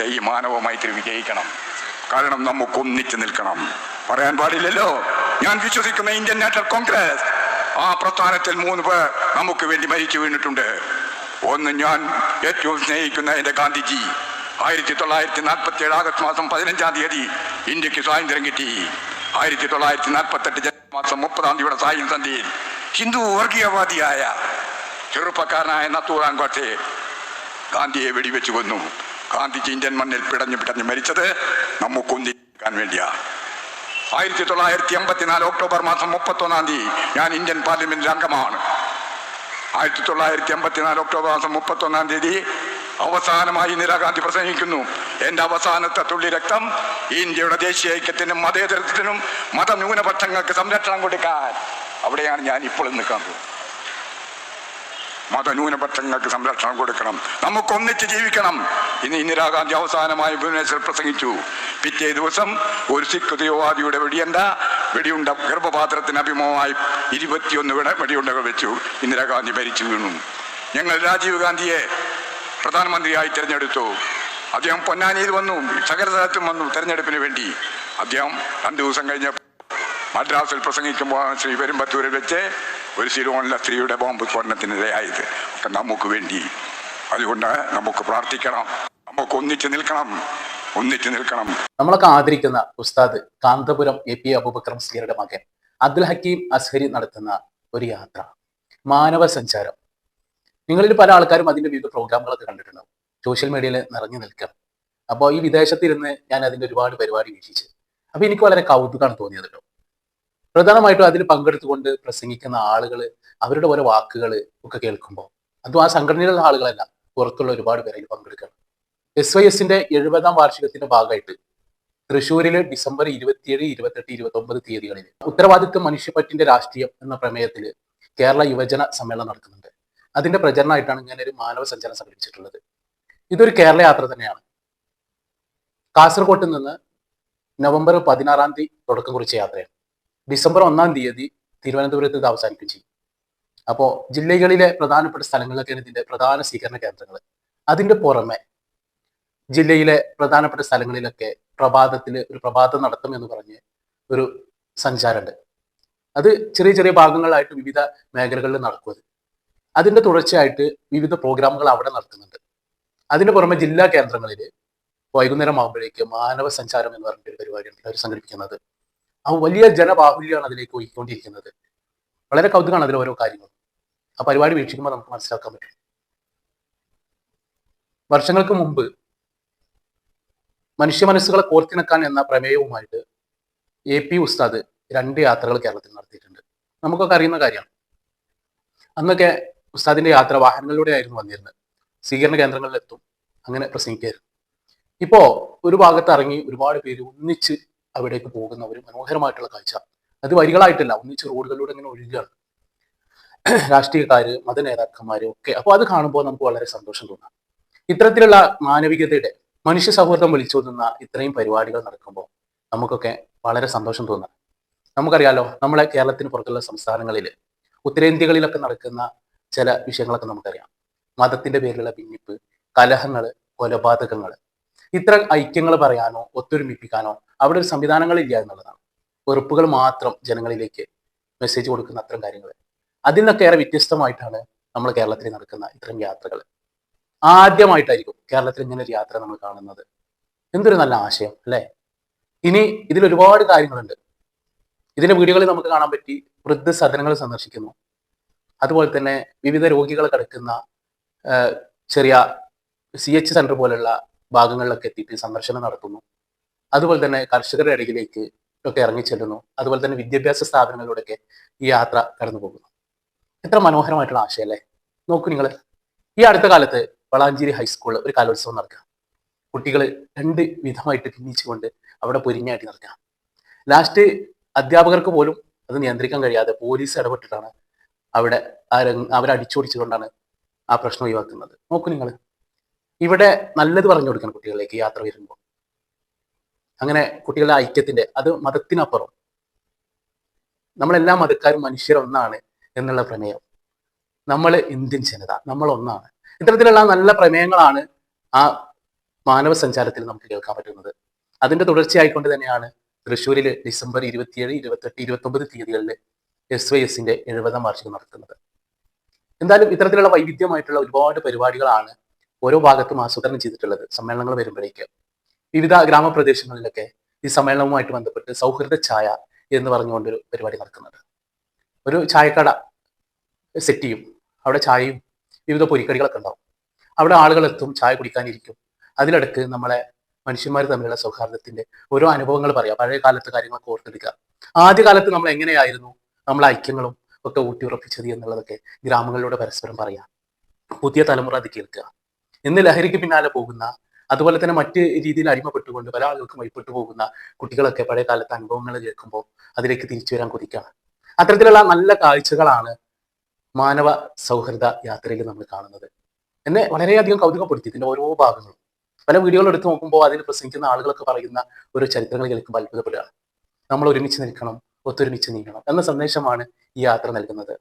കഴിയട്ടെ ഈ മാനവ മൈത്രി വിജയിക്കണം. കാരണം നമുക്ക് ഒന്നിച്ചു നിൽക്കണം. പറയാൻ പാടില്ലല്ലോ? ഞാൻ വിശ്വസിക്കുന്ന ഇന്ത്യൻ നാഷണൽ കോൺഗ്രസ്. ആ പ്രസ്ഥാനത്തിൽ മൂന്ന് പേർ നമുക്ക് വേണ്ടി മരിച്ചു വീണിട്ടുണ്ട്. ഒന്ന് ഞാൻ ഏറ്റവും സ്നേഹിക്കുന്ന എന്റെ ഗാന്ധിജി. ആയിരത്തി തൊള്ളായിരത്തി നാൽപ്പത്തി ഏഴ് ആഗസ്റ്റ് മാസം പതിനഞ്ചാം തീയതി ഇന്ത്യയ്ക്ക് സ്വാതന്ത്ര്യം കിട്ടി. ആയിരത്തി തൊള്ളായിരത്തി നാൽപ്പത്തെട്ട് ജനുവരി മാസം മുപ്പതാം തീയതിയുടെ സായി സന്ധ്യയിൽ ഹിന്ദു വർഗീയവാദിയായ ചെറുപ്പക്കാരനായ നത്തൂറാൻ ഗോഡ്സെ ഗാന്ധിയെ വെടിവെച്ച് കൊന്നു. ഗാന്ധിജി ഇന്ത്യൻ മണ്ണിൽ പിടഞ്ഞു പിടഞ്ഞു മരിച്ചത് നമുക്കൊന്നിക്കാൻ വേണ്ടിയാ. ആയിരത്തി തൊള്ളായിരത്തി എൺപത്തിനാല് ഒക്ടോബർ മാസം മുപ്പത്തൊന്നാം തീയതി ഞാൻ ഇന്ത്യൻ പാർലമെന്റിൽ അംഗമാണ്. ആയിരത്തി തൊള്ളായിരത്തി എൺപത്തിനാല് ഒക്ടോബർ മാസം മുപ്പത്തൊന്നാം തീയതി അവസാനമായി ഇന്ദിരാഗാന്ധി പ്രസംഗിക്കുന്നു. എന്റെ അവസാനത്തെ തുള്ളി രക്തം ഇന്ത്യയുടെ ദേശീയ ഐക്യത്തിനും മതേതരത്തിനും മതന്യൂനപക്ഷങ്ങൾക്ക് സംരക്ഷണം കൊടുക്കാൻ. അവിടെയാണ് ഞാൻ ഇപ്പോൾ നിൽക്കുന്നത് മതന്യൂനപക്ഷങ്ങൾക്ക് സംരക്ഷണം കൊടുക്കണം. നമുക്ക് ഒന്നിച്ച് ജീവിക്കണം. ഇന്ന് ഇന്ദിരാഗാന്ധി അവസാനമായി ഭുവനേശ്വർ പ്രസംഗിച്ചു. പിറ്റേ ദിവസം ഒരു സിഖ് തീവ്രവാദിയുടെ വെടിയണ്ട വെടിയുണ്ട ഗർഭപാത്രത്തിന് അഭിമുഖമായി ഇരുപത്തിയൊന്ന് വിട വെടിയുണ്ടകൾ വെച്ചു. ഇന്ദിരാഗാന്ധി ഭരിച്ചു വീണു. ഞങ്ങൾ രാജീവ് ഗാന്ധിയെ പ്രധാനമന്ത്രിയായി തിരഞ്ഞെടുത്തു. അദ്ദേഹം പൊന്നാനിയിൽ വന്നു സകല സ്ഥലത്തും വന്നു തെരഞ്ഞെടുപ്പിന് വേണ്ടി. അദ്ദേഹം രണ്ടു ദിവസം കഴിഞ്ഞ മദ്രാസിൽ പ്രസംഗിക്കുമ്പോൾ ശ്രീ പെരുമ്പത്തൂരിൽ വെച്ച് ഒരു ശിരോണിലെ സ്ത്രീയുടെ ബോംബ് സ്ഫോടനത്തിനിരയായത്. ഒക്കെ നമുക്ക് വേണ്ടി. അതുകൊണ്ട് നമുക്ക് പ്രാർത്ഥിക്കണം. നമുക്ക് ഒന്നിച്ച് നിൽക്കണം. ഒന്നിച്ച് നിൽക്കണം. നമ്മളൊക്കെ ആദരിക്കുന്ന ഉസ്താദ് കാന്തപുരം എ പി അബുബക്രം സിയറുടെ മകൻ അബ്ദുൽ ഹക്കീം അസ്ഹരി നടത്തുന്ന ഒരു യാത്ര. മാനവ സഞ്ചാരം. നിങ്ങളിൽ പല ആൾക്കാരും അതിന്റെ വിവിധ പ്രോഗ്രാമുകളൊക്കെ കണ്ടിട്ടുണ്ടാവും സോഷ്യൽ മീഡിയയിൽ നിറഞ്ഞു നിൽക്കാം. അപ്പോൾ ഈ വിദേശത്തിരുന്ന് ഞാൻ അതിന്റെ ഒരുപാട് പരിപാടി വീക്ഷിച്ചു. അപ്പൊ എനിക്ക് വളരെ കൗതുകമാണ് തോന്നിയത് കേട്ടോ. പ്രധാനമായിട്ടും അതിൽ പങ്കെടുത്തുകൊണ്ട് പ്രസംഗിക്കുന്ന ആളുകൾ അവരുടെ ഓരോ വാക്കുകൾ ഒക്കെ കേൾക്കുമ്പോൾ അതും ആ സംഘടനയിലുള്ള ആളുകളല്ല പുറത്തുള്ള ഒരുപാട് പേര് അതിൽ പങ്കെടുക്കണം എസ് വൈ എസിന്റെ എഴുപതാം വാർഷികത്തിന്റെ ഭാഗമായിട്ട് തൃശ്ശൂരിൽ ഡിസംബർ ഇരുപത്തിയേഴ് ഇരുപത്തെട്ട് ഇരുപത്തി ഒമ്പത് തീയതികളിൽ ഉത്തരവാദിത്വ മനുഷ്യപ്പറ്റിന്റെ രാഷ്ട്രീയം എന്ന പ്രമേയത്തിൽ കേരള യുവജന സമ്മേളനം നടക്കുന്നുണ്ട്. അതിന്റെ പ്രചരണമായിട്ടാണ് ഇങ്ങനെ ഒരു മാനവ സഞ്ചാരം സംഘടിപ്പിച്ചിട്ടുള്ളത് ഇതൊരു കേരള യാത്ര തന്നെയാണ്. കാസർഗോട്ട് നിന്ന് നവംബർ പതിനാറാം തീയതി തുടക്കം കുറിച്ച യാത്രയാണ്. ഡിസംബർ ഒന്നാം തീയതി തിരുവനന്തപുരത്ത് ഇത് അവസാനിക്കും ചെയ്യും അപ്പോൾ ജില്ലകളിലെ പ്രധാനപ്പെട്ട സ്ഥലങ്ങളിലൊക്കെയാണ് ഇതിന്റെ പ്രധാന സ്വീകരണ കേന്ദ്രങ്ങൾ അതിന്റെ പുറമെ ജില്ലയിലെ പ്രധാനപ്പെട്ട സ്ഥലങ്ങളിലൊക്കെ പ്രഭാതത്തിൽ ഒരു പ്രഭാതം നടത്തും എന്ന് പറഞ്ഞ് ഒരു സഞ്ചാരമുണ്ട്. അത് ചെറിയ ചെറിയ ഭാഗങ്ങളായിട്ട് വിവിധ മേഖലകളിൽ നടക്കുന്നത് അത് അതിന്റെ തുടർച്ചയായിട്ട് വിവിധ പ്രോഗ്രാമുകൾ അവിടെ നടത്തുന്നുണ്ട്. അതിന് പുറമെ ജില്ലാ കേന്ദ്രങ്ങളിൽ വൈകുന്നേരം ആകുമ്പോഴേക്ക് മാനവ സഞ്ചാരം എന്ന് പറഞ്ഞിട്ട് ഒരു പരിപാടിയാണ് അവർ സംഘടിപ്പിക്കുന്നത് ആ വലിയ ജനബാഹുല്യമാണ് അതിലേക്ക് ഒഴുകിക്കൊണ്ടിരിക്കുന്നത് വളരെ കൗതുകമാണ് അതിൽ ഓരോ കാര്യങ്ങൾ ആ പരിപാടി വീക്ഷിക്കുമ്പോൾ നമുക്ക് മനസ്സിലാക്കാൻ പറ്റും. വർഷങ്ങൾക്ക് മുമ്പ് മനുഷ്യ മനസ്സുകളെ കോർത്തിണക്കാൻ എന്ന പ്രമേയവുമായിട്ട് എ പി ഉസ്താദ് രണ്ട് യാത്രകൾ കേരളത്തിൽ നടത്തിയിട്ടുണ്ട്. നമുക്കൊക്കെ അറിയുന്ന കാര്യമാണ്. അന്നൊക്കെ ഉസ്താദിന്റെ യാത്ര വാഹനങ്ങളിലൂടെ ആയിരുന്നു വന്നിരുന്നത്. സ്വീകരണ കേന്ദ്രങ്ങളിലെത്തും. അങ്ങനെ പ്രസംഗിക്കായിരുന്നു. ഇപ്പോ ഒരു ഭാഗത്ത് ഇറങ്ങി ഒരുപാട് പേര് ഒന്നിച്ച് അവിടേക്ക് പോകുന്ന ഒരു മനോഹരമായിട്ടുള്ള കാഴ്ച. അത് വരികളായിട്ടല്ല ഒന്നിച്ച് റോഡുകളിലൂടെ ഇങ്ങനെ ഒഴുകുകയാണ്. രാഷ്ട്രീയക്കാര് മത നേതാക്കന്മാര് ഒക്കെ. അപ്പോൾ അത് കാണുമ്പോൾ നമുക്ക് വളരെ സന്തോഷം തോന്നാം. ഇത്തരത്തിലുള്ള മാനവികതയുടെ മനുഷ്യ സൗഹൃദം വിളിച്ചോതുന്ന ഇത്രയും പരിപാടികൾ നടക്കുമ്പോൾ നമുക്കൊക്കെ വളരെ സന്തോഷം തോന്നാം. നമുക്കറിയാലോ നമ്മളെ കേരളത്തിന് പുറത്തുള്ള സംസ്ഥാനങ്ങളിൽ ഉത്തരേന്ത്യകളിലൊക്കെ നടക്കുന്ന ചില വിഷയങ്ങളൊക്കെ നമുക്കറിയാം. മതത്തിന്റെ പേരിലുള്ള ഭിന്നിപ്പ് കലഹങ്ങൾ കൊലപാതകങ്ങൾ ഇത്തരം ഐക്യങ്ങൾ പറയാനോ ഒത്തൊരുമിപ്പിക്കാനോ അവിടെ ഒരു സംവിധാനങ്ങളില്ല എന്നുള്ളതാണ്. വെറുപ്പുകൾ മാത്രം ജനങ്ങളിലേക്ക് മെസ്സേജ് കൊടുക്കുന്ന അത്തരം കാര്യങ്ങൾ. അതിൽ നിന്നൊക്കെ ഏറെ വ്യത്യസ്തമായിട്ടാണ് നമ്മൾ കേരളത്തിൽ നടക്കുന്ന ഇത്തരം യാത്രകൾ. ആദ്യമായിട്ടായിരിക്കും കേരളത്തിൽ ഇങ്ങനെ ഒരു യാത്ര നമ്മൾ കാണുന്നത്. എന്തൊരു നല്ല ആശയം അല്ലേ? ഇനി ഇതിൽ ഒരുപാട് കാര്യങ്ങളുണ്ട്. ഇതിന്റെ വീഡിയോകളിൽ നമുക്ക് കാണാൻ പറ്റി വൃദ്ധസദനങ്ങൾ സന്ദർശിക്കുന്നു. അതുപോലെ തന്നെ വിവിധ രോഗികൾ കിടക്കുന്ന ചെറിയ സി എച്ച് സെന്റർ പോലുള്ള ഭാഗങ്ങളിലൊക്കെ എത്തിയിട്ട് സന്ദർശനം നടത്തുന്നു. അതുപോലെ തന്നെ കർഷകരുടെ ഇടയിലേക്ക് ഒക്കെ ഇറങ്ങിച്ചെല്ലുന്നു അതുപോലെ തന്നെ വിദ്യാഭ്യാസ സ്ഥാപനങ്ങളിലൂടെയൊക്കെ ഈ യാത്ര കടന്നു പോകുന്നു. എത്ര മനോഹരമായിട്ടുള്ള ആശയം അല്ലേ നോക്കൂ നിങ്ങൾ ഈ അടുത്ത കാലത്ത് വളാഞ്ചേരി ഹൈസ്കൂളിൽ ഒരു കലോത്സവം നടക്കുക. കുട്ടികൾ രണ്ട് വിധമായിട്ട് ഭിന്നിച്ചുകൊണ്ട് അവിടെ പൊരിഞ്ഞായിട്ട് നടക്കുക. ലാസ്റ്റ് അധ്യാപകർക്ക് പോലും അത് നിയന്ത്രിക്കാൻ കഴിയാതെ പോലീസ് ഇടപെട്ടിട്ടാണ് അവിടെ അവരടിച്ചോടിച്ചുകൊണ്ടാണ് ആ പ്രശ്നം ഒഴിവാക്കുന്നത്. നോക്കൂ നിങ്ങൾ ഇവിടെ നല്ലത് പറഞ്ഞു കൊടുക്കണം കുട്ടികളിലേക്ക് യാത്ര വരുമ്പോൾ. അങ്ങനെ കുട്ടികളുടെ ഐക്യത്തിന്റെ അത് മതത്തിനപ്പുറം. നമ്മളെല്ലാ മതക്കാരും മനുഷ്യരൊന്നാണ് എന്നുള്ള പ്രമേയം. നമ്മൾ ഇന്ത്യൻ ജനത നമ്മൾ ഒന്നാണ്. ഇത്തരത്തിലുള്ള നല്ല പ്രമേയങ്ങളാണ് ആ മാനവ സഞ്ചാരത്തിൽ നമുക്ക് കേൾക്കാൻ പറ്റുന്നത്. അതിന്റെ തുടർച്ചയായിക്കൊണ്ട് തന്നെയാണ് തൃശ്ശൂരിൽ ഡിസംബർ ഇരുപത്തിയേഴ് ഇരുപത്തെട്ട് ഇരുപത്തൊമ്പത് തീയതികളിൽ എസ് വൈ എസിന്റെ എഴുപതാം വാർഷികം നടത്തുന്നത്. എന്തായാലും ഇത്തരത്തിലുള്ള വൈവിധ്യമായിട്ടുള്ള ഒരുപാട് പരിപാടികളാണ് ഓരോ ഭാഗത്തും ആസൂത്രണം ചെയ്തിട്ടുള്ളത്. സമ്മേളനങ്ങൾ വരുമ്പോഴേക്ക്. വിവിധ ഗ്രാമപ്രദേശങ്ങളിലൊക്കെ ഈ സമ്മേളനവുമായിട്ട് ബന്ധപ്പെട്ട് സൗഹൃദ ചായ എന്ന് പറഞ്ഞുകൊണ്ടൊരു പരിപാടി നടക്കുന്നുണ്ട് ഒരു ചായക്കട സെറ്റ് ചെയ്യും. അവിടെ ചായയും വിവിധ പൊരിക്കടികളൊക്കെ ഉണ്ടാവും. അവിടെ ആളുകൾ എത്തും ചായ കുടിക്കാനിരിക്കും. അതിലിടക്ക് നമ്മളെ മനുഷ്യന്മാർ തമ്മിലുള്ള സൗഹാർദ്ദത്തിന്റെ ഓരോ അനുഭവങ്ങൾ പറയാം. പഴയ കാലത്തെ കാര്യങ്ങളൊക്കെ ഓർത്തെടുക്കുക. ആദ്യകാലത്ത് നമ്മൾ എങ്ങനെയായിരുന്നു നമ്മളെ ഐക്യങ്ങളും ഒക്കെ ഊട്ടിയുറപ്പിച്ചത് എന്നുള്ളതൊക്കെ ഗ്രാമങ്ങളിലൂടെ പരസ്പരം പറയാം. പുതിയ തലമുറ അത് കേൾക്കുക. ഇന്ന് ലഹരിക്ക് പിന്നാലെ പോകുന്ന അതുപോലെ തന്നെ മറ്റ് രീതിയിൽ അടിമപ്പെട്ടുകൊണ്ട് പല ആളുകൾക്കും വഴിപ്പെട്ടു പോകുന്ന കുട്ടികളൊക്കെ പഴയ കാലത്തെ അനുഭവങ്ങൾ കേൾക്കുമ്പോൾ അതിലേക്ക് തിരിച്ചു വരാൻ കൊതിക്കാണ്. അത്തരത്തിലുള്ള നല്ല കാഴ്ചകളാണ് മാനവ സൗഹൃദ യാത്രയിൽ നമ്മൾ കാണുന്നത്. എന്നെ വളരെയധികം കൗതുകപ്പെടുത്തി ഇതിന്റെ ഓരോ ഭാഗങ്ങളും. പല വീഡിയോകൾ എടുത്തു നോക്കുമ്പോൾ അതിൽ പ്രസംഗിക്കുന്ന ആളുകളൊക്കെ പറയുന്ന ഒരു ചരിത്രങ്ങൾ കേൾക്കുമ്പോൾ അത്ഭുതപ്പെടുകയാണ്. നമ്മൾ ഒരുമിച്ച് നിൽക്കണം ഒത്തൊരുമിച്ച് നീങ്ങണം എന്ന സന്ദേശമാണ് ഈ യാത്ര നൽകുന്നത്.